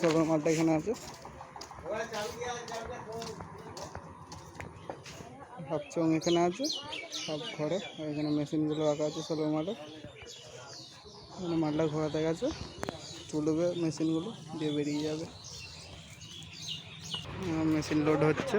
ষোলোর মালটা এখানে আছে হাফ এখানে আছে সব ঘরে, এখানে মেশিনগুলো রাখা আছে ষোলোর মালে এখানে মালটা ঘোরাতে গেছে, তুলবে মেশিনগুলো, দিয়ে বেরিয়ে যাবে। মেশিন লোড হচ্ছে।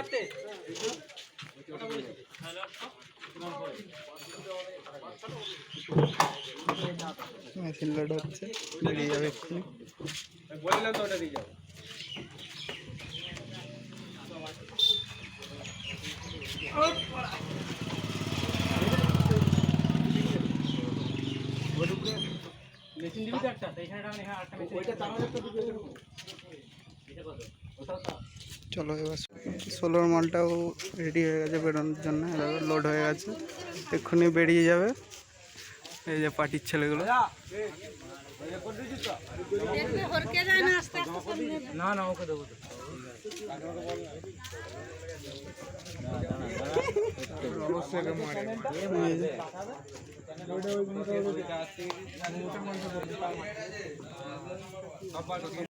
জেবিএলটা মেশিন লোড হচ্ছে বেরিয়ে যাবে এক্ষুনি চলো এবার ষোলোর মালটাও রেডি হয়ে গেছে বেরোনোর জন্য লোড হয়ে গেছে। এক্ষুনি বেরিয়ে যাবে। এই যে পার্টির ছেলেগুলো।